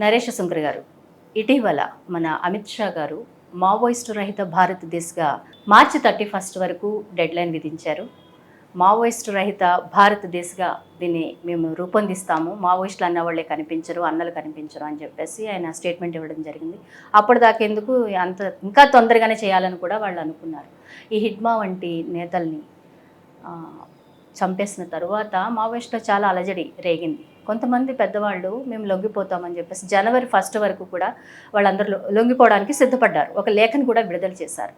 నరేష్ సుంకర్ గారు. ఇటీవల మన అమిత్ షా గారు మావోయిస్టు రహిత భారతదేశ్గా మార్చి థర్టీ ఫస్ట్ వరకు డెడ్లైన్ విధించారు. మావోయిస్టు రహిత భారతదేశ్గా దీన్ని మేము రూపొందిస్తాము. మావోయిస్టులు అన్న వాళ్ళే కనిపించరు అన్నలు కనిపించరు అని చెప్పేసి ఆయన స్టేట్మెంట్ ఇవ్వడం జరిగింది. అప్పుడు ఎందుకు అంత ఇంకా తొందరగానే చేయాలని కూడా వాళ్ళు అనుకున్నారు. ఈ హిడ్మా వంటి నేతల్ని చంపేసిన తరువాత మావోయిస్టులో చాలా అలజడి రేగింది. కొంతమంది పెద్దవాళ్ళు మేము లొంగిపోతామని చెప్పేసి జనవరి ఫస్ట్ వరకు కూడా వాళ్ళందరూ లొంగిపోవడానికి సిద్ధపడ్డారు. ఒక లేఖను కూడా విడుదల చేశారు.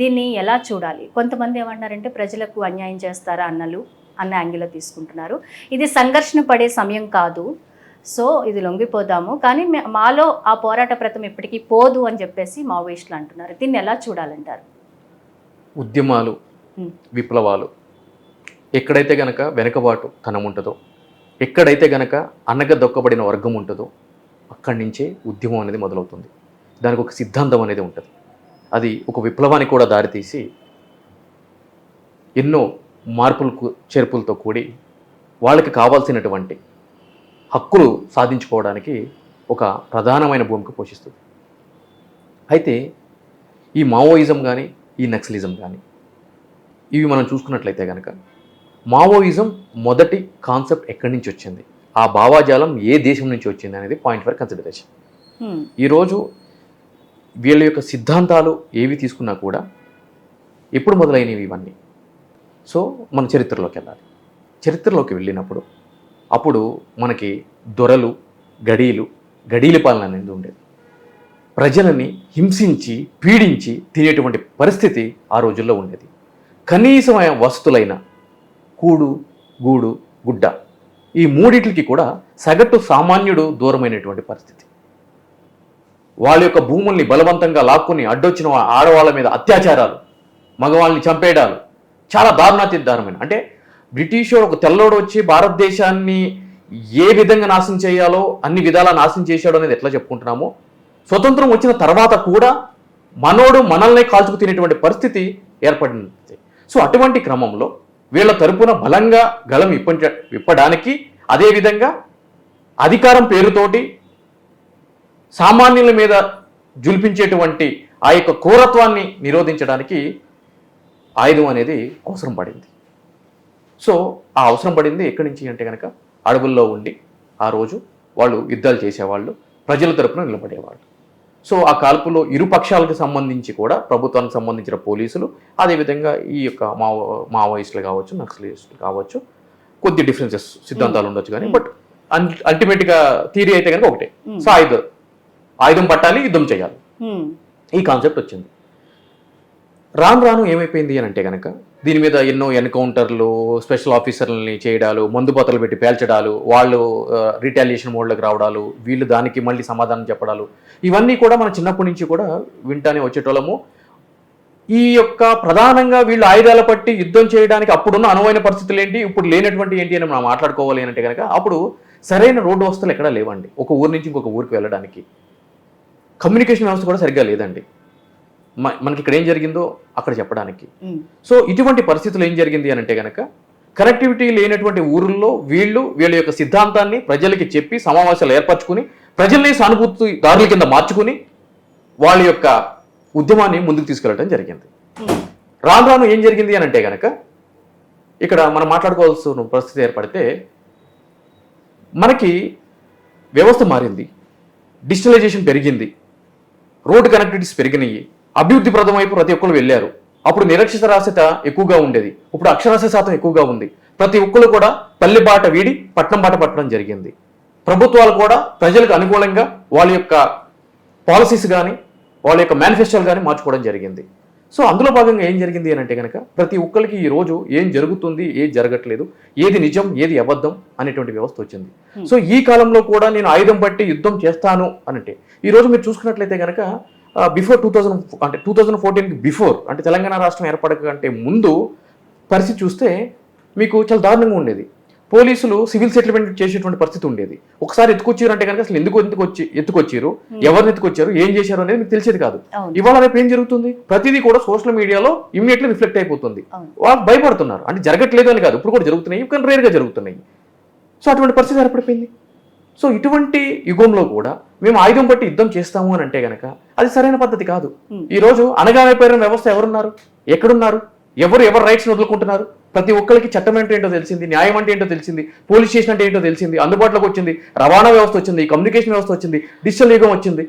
దీన్ని ఎలా చూడాలి? కొంతమంది ఏమంటున్నారంటే ప్రజలకు అన్యాయం చేస్తారా అన్నలు అన్న యాంగిల్లో తీసుకుంటున్నారు. ఇది సంఘర్షణ పడే సమయం కాదు. సో ఇది లొంగిపోదాము. కానీ మాలో ఆ పోరాట ప్రతం ఇప్పటికీ పోదు అని చెప్పేసి మావోయిస్టులు అంటున్నారు. దీన్ని ఎలా చూడాలంటారు? ఉద్యమాలు. విప్లవాలు ఎక్కడైతే గనక వెనకబాటు తనం ఉంటుందో ఎక్కడైతే గనక దొక్కబడిన వర్గం ఉంటుందో అక్కడి నుంచే ఉద్యమం అనేది మొదలవుతుంది. దానికి ఒక సిద్ధాంతం అనేది ఉంటుంది. అది ఒక విప్లవానికి కూడా దారితీసి ఎన్నో మార్పులకు చేర్పులతో కూడి వాళ్ళకి కావాల్సినటువంటి హక్కులు సాధించుకోవడానికి ఒక ప్రధానమైన భూమిక పోషిస్తుంది. అయితే ఈ మావోయిజం కానీ ఈ నక్సలిజం కానీ ఇవి మనం చూసుకున్నట్లయితే కనుక మావోయిజం మొదటి కాన్సెప్ట్ ఎక్కడి నుంచి వచ్చింది? ఆ భావాజాలం ఏ దేశం నుంచి వచ్చింది అనేది పాయింట్ ఫర్ కన్సిడరేషన్. ఈరోజు వీళ్ళ యొక్క సిద్ధాంతాలు ఏవి తీసుకున్నా కూడా ఎప్పుడు మొదలైనవి ఇవన్నీ. సో మన చరిత్రలోకి వెళ్ళాలి. చరిత్రలోకి వెళ్ళినప్పుడు అప్పుడు మనకి దొరలు గడీలు గడీల పాలన అనేది ఉండేది. ప్రజలని హింసించి పీడించి తినేటువంటి పరిస్థితి ఆ రోజుల్లో ఉండేది. కనీసమైన వస్తువులైన కూడు గూడు గుడ్డ. ఈ మూడిటికి కూడా సగటు సామాన్యుడు దూరమైనటువంటి పరిస్థితి. వాళ్ళ యొక్క భూముల్ని బలవంతంగా లాక్కుని అడ్డొచ్చిన ఆడవాళ్ళ మీద అత్యాచారాలు మగవాళ్ళని చంపేయడాలు చాలా దారుణాతి దారుణమైన అంటే బ్రిటిష్ ఒక తెల్లోడు వచ్చి భారతదేశాన్ని ఏ విధంగా నాశనం చేయాలో అన్ని విధాలా నాశనం చేశాడు అనేది ఎట్లా చెప్పుకుంటున్నామో స్వతంత్రం వచ్చిన తర్వాత కూడా మనోడు మనల్ని కాల్చుకు తినేటువంటి పరిస్థితి ఏర్పడింది. సో అటువంటి క్రమంలో వీళ్ళ తరపున బలంగా గలం ఇప్పించ విప్పడానికి అదేవిధంగా అధికారం పేరుతోటి సామాన్యుల మీద జుల్పించేటువంటి ఆ యొక్క క్రూరత్వాన్ని నిరోధించడానికి ఆయుధం అనేది అవసరం పడింది. సో ఆ అవసరం పడింది ఎక్కడి నుంచి అంటే కనుక అడవుల్లో ఉండి ఆ రోజు వాళ్ళు యుద్ధాలు చేసేవాళ్ళు ప్రజల తరపున నిలబడేవాళ్ళు. సో ఆ కాల్పులో ఇరు పక్షాలకు సంబంధించి కూడా ప్రభుత్వానికి సంబంధించిన పోలీసులు అదేవిధంగా ఈ యొక్క మావో మావోయిస్టులు కావచ్చు నక్సలిస్టులు కావచ్చు కొద్ది డిఫరెన్సెస్ సిద్ధాంతాలు ఉండొచ్చు కానీ బట్ అల్టిమేట్గా థీరీ అయితే కనుక ఒకటే. సో ఆయుధం ఆయుధం పట్టాలి యుద్ధం చేయాలి. ఈ కాన్సెప్ట్ వచ్చింది. రాను రాను ఏమైపోయింది అని అంటే కనుక దీని మీద ఎన్నో ఎన్కౌంటర్లు స్పెషల్ ఆఫీసర్లని చేయడాలు మందుబతలు పెట్టి పేల్చడాలు వాళ్ళు రిటాలియేషన్ మోడ్లకు రావడాలు వీళ్ళు దానికి మళ్ళీ సమాధానం చెప్పడాలు ఇవన్నీ కూడా మన చిన్నప్పటి నుంచి కూడా వింటానే వచ్చేటోళ్ళము. ఈ యొక్క ప్రధానంగా వీళ్ళు ఆయుధాల పట్టి యుద్ధం చేయడానికి అప్పుడున్న అనువైన పరిస్థితులు ఏంటి ఇప్పుడు లేనటువంటి ఏంటి అని మనం మాట్లాడుకోవాలి అని అంటే కనుక అప్పుడు సరైన రోడ్డు వస్తువులు ఎక్కడా లేవండి. ఒక ఊరి నుంచి ఇంకొక ఊరికి వెళ్ళడానికి. కమ్యూనికేషన్ వ్యవస్థ కూడా సరిగ్గా లేదండి. మనకి ఇక్కడ ఏం జరిగిందో అక్కడ చెప్పడానికి. సో ఇటువంటి పరిస్థితులు ఏం జరిగింది అని అంటే కనుక కనెక్టివిటీ లేనటువంటి ఊరుల్లో వీళ్ళు వీళ్ళ యొక్క సిద్ధాంతాన్ని ప్రజలకి చెప్పి సమావేశాలు ఏర్పరచుకుని ప్రజల్ని సానుభూతి దారుల కింద మార్చుకుని వాళ్ళ యొక్క ఉద్యమాన్ని ముందుకు తీసుకెళ్ళడం జరిగింది. రాను రాను ఏం జరిగింది అని అంటే కనుక ఇక్కడ మనం మాట్లాడుకోవాల్సిన పరిస్థితి ఏర్పడితే మనకి వ్యవస్థ మారింది. డిజిటలైజేషన్ పెరిగింది. రోడ్డు కనెక్టివిటీస్ పెరిగినాయి. అభివృద్ధి ప్రదం వైపు ప్రతి ఒక్కరు వెళ్ళారు. అప్పుడు నిరక్షరాస్యత ఎక్కువగా ఉండేది. ఇప్పుడు అక్షరాస్యత శాతం ఎక్కువగా ఉంది. ప్రతి ఒక్కరు కూడా పల్లె బాట వీడి పట్నం బాట పట్టడం జరిగింది. ప్రభుత్వాలు కూడా ప్రజలకు అనుకూలంగా వాళ్ళ యొక్క పాలసీస్ కానీ వాళ్ళ యొక్క మేనిఫెస్టోలు కానీ మార్చుకోవడం జరిగింది. సో అందులో భాగంగా ఏం జరిగింది అని అంటే కనుక ప్రతి ఒక్కరికి ఈ రోజు ఏం జరుగుతుంది ఏది జరగట్లేదు ఏది నిజం ఏది అబద్ధం అనేటువంటి వ్యవస్థ వచ్చింది. సో ఈ కాలంలో కూడా నేను ఆయుధం పట్టి యుద్ధం చేస్తాను అనంటే ఈ రోజు మీరు చూసుకున్నట్లయితే కనుక బిఫోర్ టూ థౌజండ్ అంటే టూ థౌజండ్ ఫోర్టీన్కి బిఫోర్ అంటే తెలంగాణ రాష్ట్రం ఏర్పడక కంటే ముందు పరిస్థితి చూస్తే మీకు చాలా దారుణంగా ఉండేది. పోలీసులు సివిల్ సెటిల్మెంట్ చేసేటువంటి పరిస్థితి ఉండేది. ఒకసారి ఎత్తుకొచ్చారు అంటే కనుక అసలు ఎందుకు ఎత్తుకొచ్చి ఎత్తుకొచ్చారు ఎవరిని ఎత్తుకొచ్చారు? ఏం చేశారు అనేది మీకు తెలిసేది కాదు. ఇవాళ రేపు ఏం జరుగుతుంది? ప్రతిదీ కూడా సోషల్ మీడియాలో ఇమీడియట్లీ రిఫ్లెక్ట్ అయిపోతుంది. వాళ్ళు భయపడుతున్నారు. అంటే జరగట్లేదు అని కాదు. ఇప్పుడు కూడా జరుగుతున్నాయి. కానీ రేర్గా జరుగుతున్నాయి. సో అటువంటి పరిస్థితి ఏర్పడిపోయింది. సో ఇటువంటి యుగంలో కూడా మేము ఆయుధం పట్టి యుద్ధం చేస్తాము అని అంటే గనక అది సరైన పద్ధతి కాదు. Hmm. ఈ రోజు అనగామైపోయిన వ్యవస్థ ఎవరున్నారు? ఎక్కడున్నారు? ఎవరు ఎవరు రైట్స్ వదులుకుంటున్నారు? ప్రతి ఒక్కరికి చట్టం అంటే ఏంటో తెలిసింది న్యాయం అంటే ఏంటో తెలిసింది పోలీస్ స్టేషన్ అంటే ఏంటో తెలిసింది అందుబాటులోకి వచ్చింది రవాణా వ్యవస్థ వచ్చింది కమ్యూనికేషన్ వ్యవస్థ వచ్చింది డిజిటల్ యుగం వచ్చింది.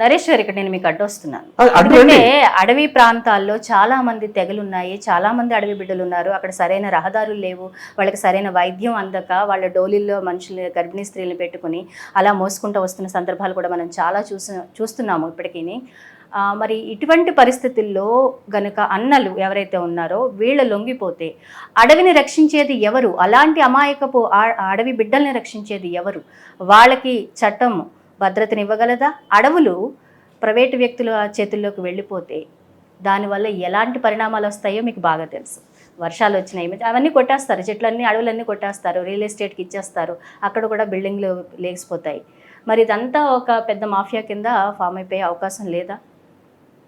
నరేష్ గారు ఇక్కడ నేను మీకు అడ్డొస్తున్నాను. ఎందుకంటే రండి. అడవి ప్రాంతాల్లో చాలా మంది తెగలు ఉన్నాయి చాలా మంది అడవి బిడ్డలు ఉన్నారు. అక్కడ సరైన రహదారులు లేవు వాళ్ళకి సరైన వైద్యం అందక వాళ్ళ డోలీల్లో మనుషులు గర్భిణీ స్త్రీలను పెట్టుకుని అలా మోసుకుంటూ వస్తున్న సందర్భాలు కూడా మనం చాలా చూసి చూస్తున్నాము ఇప్పటికీ మరి ఇటువంటి పరిస్థితుల్లో గనుక అన్నలు ఎవరైతే ఉన్నారో వీళ్ళ లొంగిపోతే అడవిని రక్షించేది ఎవరు? అలాంటి అమాయకపు అడవి బిడ్డల్ని రక్షించేది ఎవరు? వాళ్ళకి చట్టం భద్రతని ఇవ్వగలదా అడవులు ప్రైవేటు వ్యక్తుల చేతుల్లోకి వెళ్ళిపోతే దానివల్ల ఎలాంటి పరిణామాలు వస్తాయో మీకు బాగా తెలుసు. వర్షాలు వచ్చినాయి అవన్నీ కొట్టేస్తారు. చెట్లన్నీ అడవులన్నీ కొట్టేస్తారు. రియల్ ఎస్టేట్కి ఇచ్చేస్తారు. అక్కడ కూడా బిల్డింగ్లు లేచిపోతాయి మరి ఇదంతా ఒక పెద్ద మాఫియా కింద ఫామ్ అయిపోయే అవకాశం లేదా?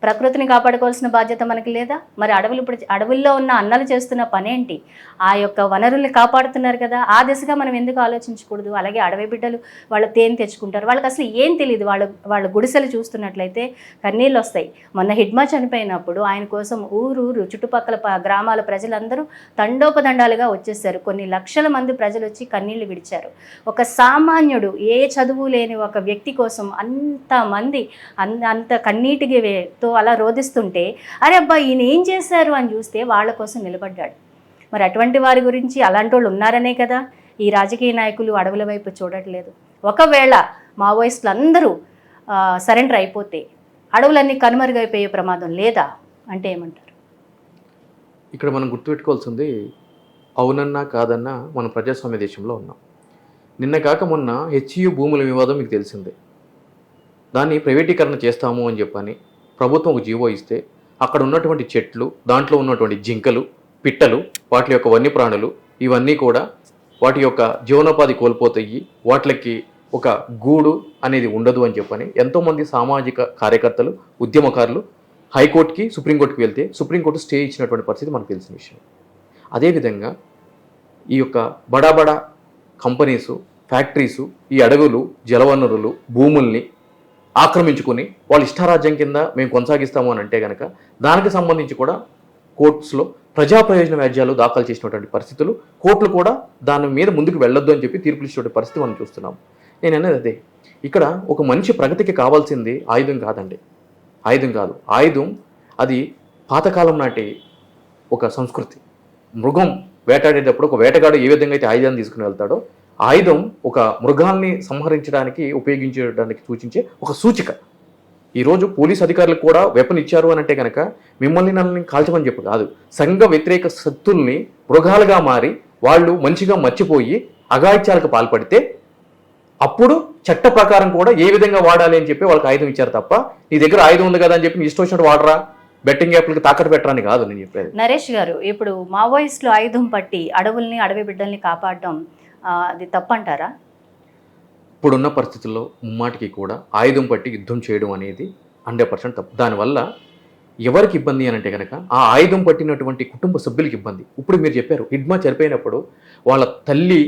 ప్రకృతిని కాపాడుకోవాల్సిన బాధ్యత మనకి లేదా? మరి అడవులు ఇప్పుడు అడవుల్లో ఉన్న అన్నలు చేస్తున్న పనేంటి? ఆ యొక్క వనరుల్ని కాపాడుతున్నారు కదా ఆ దిశగా మనం ఎందుకు ఆలోచించకూడదు? అలాగే అడవి బిడ్డలు వాళ్ళ తేనె తెచ్చుకుంటారు. వాళ్ళకి అసలు ఏం తెలియదు వాళ్ళ వాళ్ళ గుడిసెలు చూస్తున్నట్లయితే కన్నీళ్ళు వస్తాయి. మొన్న హిడ్మా చనిపోయినప్పుడు ఆయన కోసం ఊరు ఊరు చుట్టుపక్కల గ్రామాల ప్రజలందరూ తండోపదండాలుగా వచ్చేసారు. కొన్ని లక్షల మంది ప్రజలు వచ్చి కన్నీళ్ళు విడిచారు. ఒక సామాన్యుడు ఏ చదువు లేని ఒక వ్యక్తి కోసం అంతమంది అన్ అంత కన్నీటిగా తో అలా రోధిస్తుంటే అరే అబ్బా ఈయన ఏం చేశారు? అని చూస్తే వాళ్ళ కోసం నిలబడ్డాడు. మరి అటువంటి వారి గురించి అలాంటి వాళ్ళు ఉన్నారనే కదా. ఈ రాజకీయ నాయకులు అడవుల వైపు చూడట్లేదు. ఒకవేళ మావోయిస్టులు అందరూ సరెండర్ అయిపోతే అడవులన్నీ కనుమరుగైపోయే ప్రమాదం లేదా అంటే ఏమంటారు? ఇక్కడ మనం గుర్తుపెట్టుకోవాల్సింది అవునన్నా కాదన్నా మనం ప్రజాస్వామ్య దేశంలో ఉన్నాం. నిన్న కాక మొన్న హెచ్యు భూముల వివాదం మీకు తెలిసిందే. దాన్ని ప్రైవేటీకరణ చేస్తాము అని చెప్పని ప్రభుత్వం ఒక జీవో ఇస్తే అక్కడ ఉన్నటువంటి చెట్లు దాంట్లో ఉన్నటువంటి జింకలు పిట్టలు వాటి యొక్క వన్యప్రాణులు ఇవన్నీ కూడా వాటి యొక్క జీవనోపాధి కోల్పోతాయి వాటికి ఒక గూడు అనేది ఉండదు అని చెప్పని ఎంతోమంది సామాజిక కార్యకర్తలు ఉద్యమకారులు హైకోర్టుకి సుప్రీంకోర్టుకి వెళ్తే సుప్రీంకోర్టు స్టే ఇచ్చినటువంటి పరిస్థితి మనకు తెలిసిన విషయం. అదేవిధంగా ఈ యొక్క బడా బడా కంపెనీసు ఫ్యాక్టరీసు ఈ అడవులు జలవనరులు భూముల్ని ఆక్రమించుకుని వాళ్ళ ఇష్టారాజ్యం కింద మేము కొనసాగిస్తాము అని అంటే కనుక దానికి సంబంధించి కూడా కోర్ట్స్లో ప్రజా ప్రయోజన వ్యాజ్యాలు దాఖలు చేసినటువంటి పరిస్థితులు కోర్టులు కూడా దాని మీద ముందుకు వెళ్ళొద్దు అని చెప్పి తీర్పులు ఇచ్చినటువంటి పరిస్థితి మనం చూస్తున్నాం. నేను అనేది అదే. ఇక్కడ ఒక మనిషి ప్రగతికి కావాల్సింది ఆయుధం కాదండి. ఆయుధం కాదు. ఆయుధం అది పాతకాలం నాటి ఒక సంస్కృతి. మృగం వేటాడేటప్పుడు ఒక వేటగాడు ఏ విధంగా అయితే ఆయుధాన్ని తీసుకుని వెళ్తాడో ఆయుధం ఒక మృగాల్ని సంహరించడానికి ఉపయోగించడానికి సూచించే ఒక సూచిక. ఈరోజు పోలీస్ అధికారులకు కూడా వెపన్ ఇచ్చారు అని అంటే కనుక మిమ్మల్ని నన్ను కాల్చమని చెప్పు కాదు. సంఘ వ్యతిరేక శక్తుల్ని మృగాలుగా మారి వాళ్ళు మంచిగా మర్చిపోయి అఘాయిత్యాలకు పాల్పడితే అప్పుడు చట్ట ప్రకారం కూడా ఏ విధంగా వాడాలి అని చెప్పి వాళ్ళకి ఆయుధం ఇచ్చారు తప్ప నీ దగ్గర ఆయుధం ఉంది కదా అని చెప్పి నీ ఇష్టం వచ్చినట్టు వాడరా? బెట్టింగ్ యాప్లకి తాకట్టు పెట్టరాని కాదు నేను చెప్పేది. నరేష్ గారు ఇప్పుడు మావోయిస్టులు ఆయుధం పట్టి అడవుల్ని అడవి బిడ్డల్ని కాపాడడం అది తప్పంటారా? ఇప్పుడున్న పరిస్థితుల్లో ముమ్మాటికి కూడా ఆయుధం పట్టి యుద్ధం చేయడం అనేది హండ్రెడ్ పర్సెంట్ తప్పు. దానివల్ల ఎవరికి ఇబ్బంది అని అంటే కనుక ఆ ఆయుధం పట్టినటువంటి కుటుంబ సభ్యులకి ఇబ్బంది. ఇప్పుడు మీరు చెప్పారు హిడ్మా చనిపోయినప్పుడు వాళ్ళ తల్లి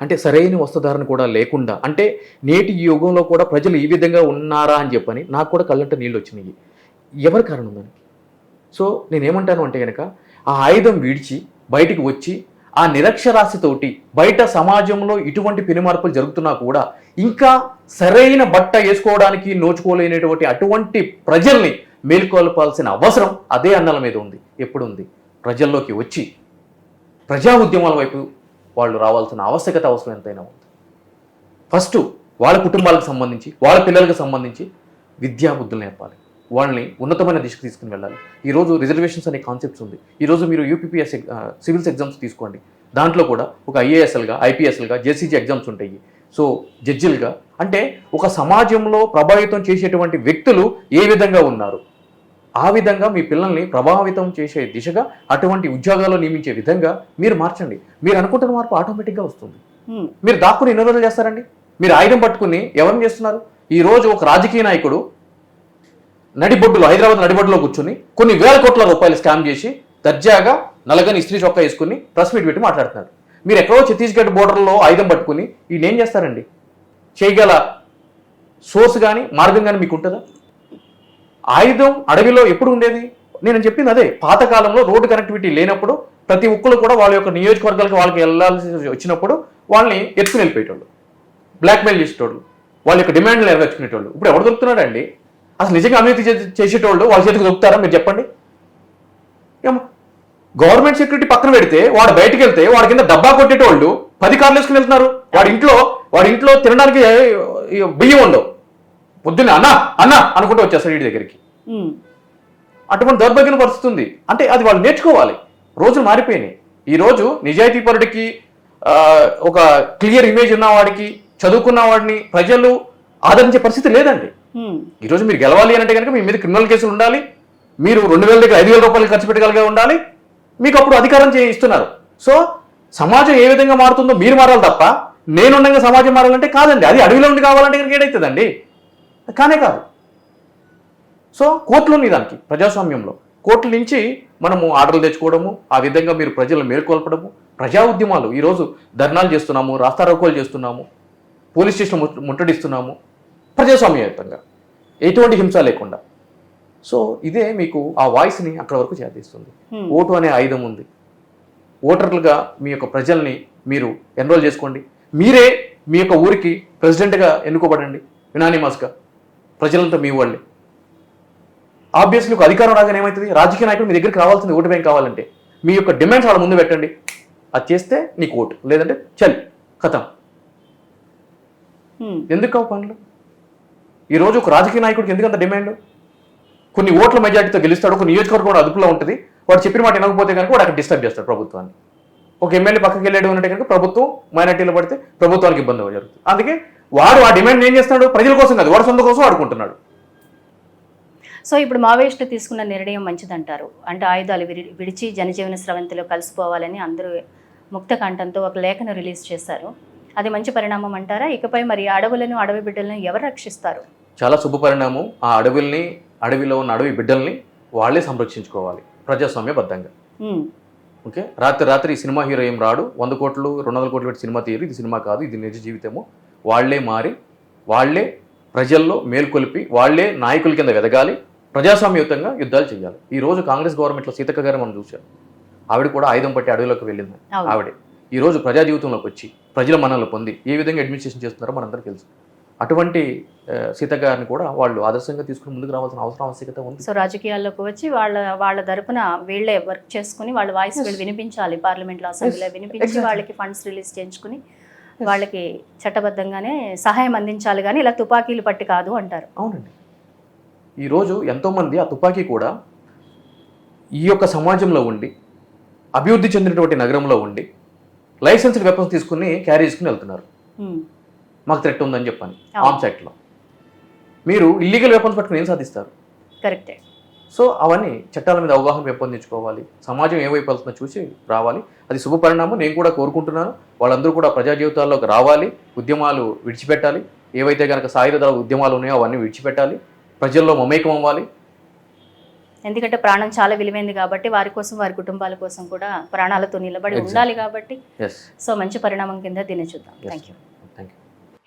అంటే సరైన వస్త్రధారణ కూడా లేకుండా అంటే నేటి యుగంలో కూడా ప్రజలు ఈ విధంగా ఉన్నారా అని చెప్పని నాకు కూడా కళ్ళంట నీళ్ళు వచ్చినాయి. ఎవరి కారణం దానికి? సో నేనేమంటాను అంటే కనుక ఆ ఆయుధం విడిచి బయటికి వచ్చి ఆ నిరక్షరాస్యతోటి బయట సమాజంలో ఇటువంటి పెనుమార్పులు జరుగుతున్నా కూడా ఇంకా సరైన బట్ట వేసుకోవడానికి నోచుకోలేనటువంటి అటువంటి ప్రజల్ని మేల్కొల్పాల్సిన అవసరం అదే అన్నల మీద ఉంది ఎప్పుడు ఉంది ప్రజల్లోకి వచ్చి ప్రజా ఉద్యమాల వైపు వాళ్ళు రావాల్సిన ఆవశ్యకత అవసరం ఎంతైనా ఉంది. ఫస్ట్ వాళ్ళ కుటుంబాలకు సంబంధించి వాళ్ళ పిల్లలకు సంబంధించి విద్యాబుద్ధులు నేర్పాలి. వాళ్ళని ఉన్నతమైన దిశకు తీసుకుని వెళ్ళాలి. ఈరోజు రిజర్వేషన్స్ అనే కాన్సెప్ట్స్ ఉంది. ఈరోజు మీరు యూపీపీఎస్ సివిల్స్ ఎగ్జామ్స్ తీసుకోండి. దాంట్లో కూడా ఒక ఐఏఎస్ఎల్గా ఐపీఎస్ఎల్గా జేసీజీ ఎగ్జామ్స్ ఉంటాయి. సో జడ్జిలుగా అంటే ఒక సమాజంలో ప్రభావితం చేసేటువంటి వ్యక్తులు ఏ విధంగా ఉన్నారు? ఆ విధంగా మీ పిల్లల్ని ప్రభావితం చేసే దిశగా అటువంటి ఉద్యోగాల్లో నియమించే విధంగా మీరు మార్చండి. మీరు అనుకుంటున్న మార్పు ఆటోమేటిక్గా వస్తుంది. మీరు దాక్కుని ఎన్ని రోజులు చేస్తారండి? మీరు ఆయుధం పట్టుకుని ఎవరిని చేస్తున్నారు? ఈ రోజు ఒక రాజకీయ నాయకుడు నడిబొడ్డులో హైదరాబాద్ నడిబొడ్డులో కూర్చుని కొన్ని వేల కోట్ల రూపాయలు స్కామ్ చేసి దర్జాగా నలగని ఇస్త్రీ చొక్కా వేసుకుని ప్రెస్ మీట్ పెట్టి మాట్లాడుతున్నారు. మీరు ఎక్కడో ఛత్తీస్గఢ్ బోర్డర్లో ఆయుధం పట్టుకుని ఈయన ఏం చేస్తారండి? చేయగల సోర్స్ కానీ మార్గం కానీ మీకు ఉంటుందా? ఆయుధం అడవిలో ఎప్పుడు ఉండేది? నేను చెప్పింది అదే. పాతకాలంలో రోడ్డు కనెక్టివిటీ లేనప్పుడు ప్రతి ఒక్కరు కూడా వాళ్ళ యొక్క నియోజకవర్గాలకు వాళ్ళకి వెళ్ళాల్సి వచ్చినప్పుడు వాళ్ళని ఎత్తుకుని వెళ్ళిపోయేటోళ్ళు. బ్లాక్మెయిల్ చేసేటోళ్ళు. వాళ్ళ యొక్క డిమాండ్లు నెరవేర్చుకునేటోళ్ళు. ఇప్పుడు ఎవరు దొరుకుతున్నాడండి అసలు నిజంగా అవినీతి చేసేటోళ్ళు వాళ్ళ చేతికి దొరుకుతారా మీరు చెప్పండి. ఏమో. గవర్నమెంట్ సెక్యూరిటీ పక్కన పెడితే వాడు బయటికి వెళ్తే వాడి కింద డబ్బా కొట్టేటోళ్ళు పది కార్లు వేసుకుని వెళ్తున్నారు. వాడి ఇంట్లో వాడి ఇంట్లో తినడానికి బియ్యం ఉండవు. పొద్దున్న అన్న అన్న అనుకుంటూ వచ్చేస్తాడు వీడి దగ్గరికి. అటువంటి దౌర్భాగ్యం పరుస్తుంది అంటే అది వాళ్ళు నేర్చుకోవాలి. రోజులు మారిపోయినాయి. ఈ రోజు నిజాయితీ పరుడికి ఒక క్లియర్ ఇమేజ్ ఉన్న వాడికి చదువుకున్న వాడిని ప్రజలు ఆదరించే పరిస్థితి లేదండి. Hmm. ఈరోజు మీరు గెలవాలి అంటే కనుక మీ మీద క్రిమినల్ కేసులు ఉండాలి. మీరు రెండు వేల దగ్గర ఐదు వేల రూపాయలు ఖర్చు పెట్టగలిగే ఉండాలి. మీకు అప్పుడు అధికారం ఇస్తున్నారు. సో సమాజం ఏ విధంగా మారుతుందో మీరు మారాలి తప్ప నేనుండగా సమాజం మారాలంటే కాదండి. అది అడవిలో ఉండి కావాలంటే కనుక ఏడైతుందండి. కానే కాదు. సో కోర్టులు ఉంది దానికి ప్రజాస్వామ్యంలో. కోర్టుల నుంచి మనము ఆర్డర్లు తెచ్చుకోవడము ఆ విధంగా మీరు ప్రజలను మేల్కొల్పడము ప్రజా ఉద్యమాలు. ఈరోజు ధర్నాలు చేస్తున్నాము రాస్తారోకోలు చేస్తున్నాము పోలీస్ స్టేషన్ ముట్టడిస్తున్నాము. ప్రజాస్వామ్యయుతంగా. ఎటువంటి హింస లేకుండా. సో ఇదే మీకు ఆ వాయిస్ని అక్కడ వరకు చేతిస్తుంది ఉమ్. ఓటు అనే ఆయుధం ఉంది. ఓటర్లుగా మీ యొక్క ప్రజల్ని మీరు ఎన్రోల్ చేసుకోండి. మీరే మీ యొక్క ఊరికి ప్రెసిడెంట్గా ఎన్నుకోబడండి. యునానిమస్గా ప్రజలంతా మీ వాళ్ళే ఆబ్వియస్లీ ఒక అధికారం రాగానే ఏమవుతుంది రాజకీయ నాయకుడు మీ దగ్గరికి రావాల్సింది ఓటు బ్యాంక్ కావాలంటే. మీ యొక్క డిమాండ్స్ వాళ్ళ ముందు పెట్టండి. అది చేస్తే నీకు ఓటు. లేదంటే చల్ కథం ఎందుకు పనులు? ఈరోజు ఒక రాజకీయ నాయకుడికి ఎందుకంత డిమాండ్? కొన్ని ఓట్ల మెజార్టీతో గెలుస్తాడు ఒక నియోజకవర్గం కూడా అదుపులో ఉంటుంది. వాడు చెప్పిన మాట వినకపోతే కనుక వాడు అక్కడ డిస్టర్బ్ చేస్తాడు ప్రభుత్వాన్ని. ఒక ఎమ్మెల్యే పక్కకి వెళ్ళాడు అంటే కనుక ప్రభుత్వం మైనార్టీలో పడితే ప్రభుత్వానికి ఇబ్బంది జరుగుతుంది. అందుకే వాడు ఆ డిమాండ్ ఏం చేస్తున్నాడు? ప్రజల కోసం కాదు వాడు సొంత కోసం వాడుకుంటున్నాడు సో ఇప్పుడు మావోయిస్టులు తీసుకున్న నిర్ణయం మంచిదంటారు. అంటే ఆయుధాలు విడి- విడిచి జనజీవన స్రవంతిలో కలిసిపోవాలని అందరూ ముక్త కంఠంతో ఒక లేఖను రిలీజ్ చేశారు. అది మంచి పరిణామం అంటారా? ఇకపై మరి అడవులను అడవి బిడ్డలను ఎవరు రక్షిస్తారు? చాలా శుభ పరిణామం ఆ అడవుల్ని అడవిలో ఉన్న అడవి బిడ్డల్ని వాళ్ళే సంరక్షించుకోవాలి ప్రజాస్వామ్యబద్ధంగా. ఓకే? రాత్రి రాత్రి ఈ సినిమా హీరో ఏం రాడు? వంద కోట్లు రెండు వందల కోట్లు పెట్టి సినిమా తీయరు. ఇది సినిమా కాదు ఇది నిజ జీవితము. వాళ్ళే మారి వాళ్ళే ప్రజల్లో మేల్కొలిపి వాళ్ళే నాయకుల కింద వెదగాలి ప్రజాస్వామ్యయుతంగా యుద్ధాలు చేయాలి. ఈ రోజు కాంగ్రెస్ గవర్నమెంట్లో సీతక్క గారు మనం చూశాం. ఆవిడ కూడా ఆయుధం పట్టి అడవిలోకి వెళ్ళింది. ఆవిడే. ఈ రోజు ప్రజా జీవితంలోకి వచ్చి ప్రజల మనల్ని పొంది ఏ విధంగా అడ్మినిస్ట్రేషన్ చేస్తున్నారో మనందరికీ తెలుసు. అటువంటి సీతక్క గారిని కూడా వాళ్ళు ఆదర్శంగా తీసుకుని ముందుకు రావాల్సిన అవసరం ఆవశ్యకత ఉంది. సో రాజకీయాల్లోకి వచ్చి వాళ్ళ వాళ్ళ తరపున వీళ్ళే వర్క్ చేసుకుని వాళ్ళ వాయిస్ వీళ్ళు వినిపించాలి. పార్లమెంట్లో అసెంబ్లీలో వినిపించి. వాళ్ళకి ఫండ్స్ రిలీజ్ చేయించుకుని వాళ్ళకి చట్టబద్ధంగానే సహాయం అందించాలి కానీ ఇలా తుపాకీలు పట్టి కాదు అంటారు. అవునండి. ఈరోజు ఎంతోమంది ఆ తుపాకీ కూడా ఈ యొక్క సమాజంలో ఉండి అభివృద్ధి చెందినటువంటి నగరంలో ఉండి లైసెన్స్డ్ వెపన్స్ తీసుకుని క్యారీ చేసుకుని వెళ్తున్నారు. ఉమ్, మాకు థ్రెట్ ఉందని చెప్పని. ఆర్మ్స్ యాక్ట్లో మీరు ఇల్లీగల్ వెపన్స్ పట్టుకుని ఏం సాధిస్తారు? కరెక్టే సో అవన్నీ చట్టాల మీద అవగాహన పెంపొందించుకోవాలి. సమాజం ఏ వైపు వెళ్తుందో చూసి రావాలి. అది శుభ పరిణామం నేను కూడా కోరుకుంటున్నాను. వాళ్ళందరూ కూడా ప్రజా జీవితాల్లోకి రావాలి. ఉద్యమాలు విడిచిపెట్టాలి. ఏవైతే కనుక సాయుధ దళ ఉద్యమాలు ఉన్నాయో అవన్నీ విడిచిపెట్టాలి. ప్రజల్లో మమేకం అవ్వాలి. ఎందుకంటే ప్రాణం చాలా విలువైంది కాబట్టి వారి కోసం వారి కుటుంబాల కోసం కూడా ప్రాణాలతో నిలబడి. ఉండాలి కాబట్టి. సో మంచి పరిణామం కింద దీన్ని చూద్దాం. Thank you